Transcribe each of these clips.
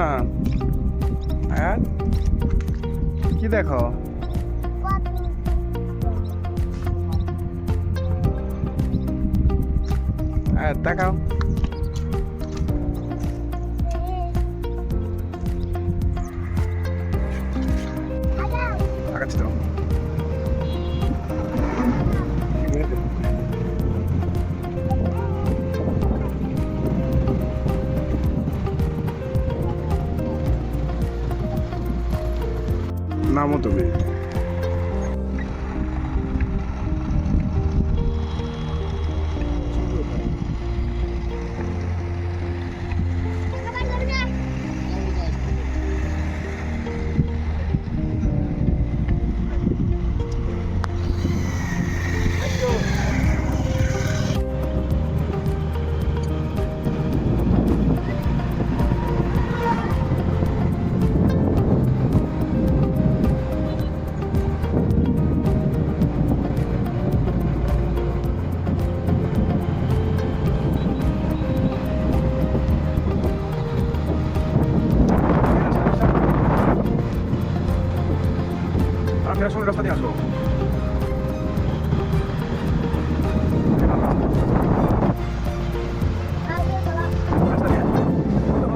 না। আয়াত কি দেখো? হ্যাঁ তাকাও আগাচ্ছি নামও তুমি। রাস্তা দিয়ে আসো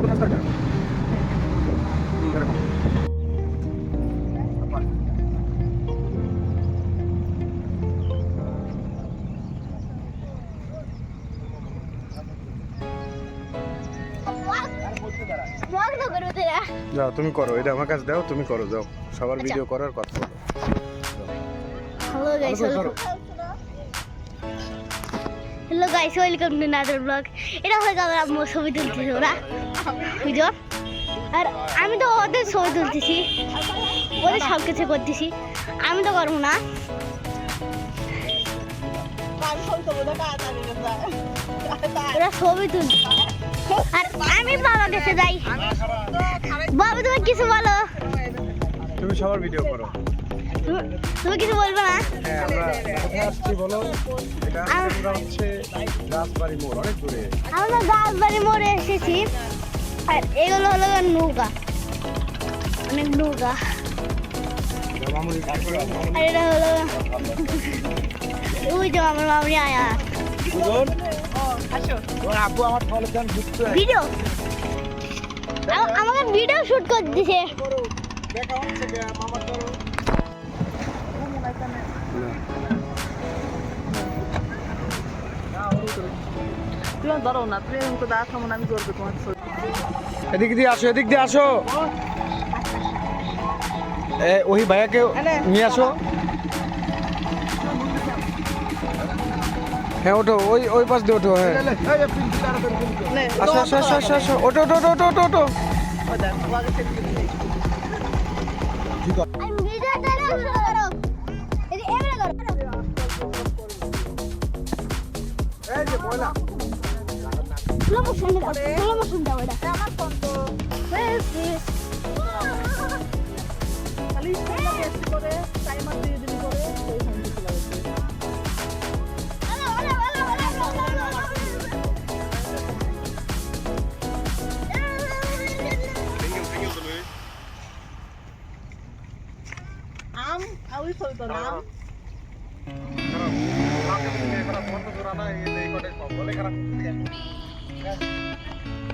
রাস্তা দিয়ে এরকম। যাও তুমি করো এটা আমার কাছে দাও তুমি করো যাও সবার আচ্ছা। ভিডিও করার কথা বলো hello guys. Hello guys welcome to another blog এটা হয়ে গেল আমার ছবি তুলতেছি ওরা। বুঝো? আর আমি তো ওদের ছবি তুলতেছি। ওদের সব কিছু করতেছি। আমি তো করব না। ওরা ছবি তুল আর আমি বাবা কাছে যাই। বাবা তুমি কিছু বলো। তুমি সবার ভিডিও করো। তুমি- কিছু বলবে না? হ্যাঁ আমরা কোথায় আসছি বলো। এটা আমরা হচ্ছে রাজবাড়ি মোড় অনেক দূরে। আমরা গাছবাড়ি মোড়ে এসেছি। আর এগুলো হলো নৌকা অনেক নৌকা আর এটা হলো ওই যে আমার মামনি আয়া। আব্বু আমার ফলে দেন ভিডিও? আমাকে ভিডিও শুট করে দিছে। দেখা হচ্ছে ধরো না তুমি এরকম করে না আমি করব তোমার ছবি এদিক দিয়ে আসো এদিক দিয়ে আসো এ ওই ভাইয়াকে নিয়ে আসো হ্যাঁ ওঠো ওই ওই পাশ দিয়ে ওঠো হ্যাঁ আসো আসো আসো আসো আসো ওঠো ওঠো ওঠো ওঠো ওঠো ও দেখ, স্লো মোশন দাও স্লো মোশন দাও এটা আমার ফোন তো বেশ বেশ খালি screen টা করে, timer দিয়ে দিবি করে, সেই ফোন দিতে লাগবে। আলো আলো আলো আলো আম, ছবি তোলো, আম। খারাপ Obrigado.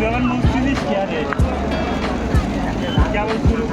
গ্রামের মসজিদ কি আরে কেমন শুরু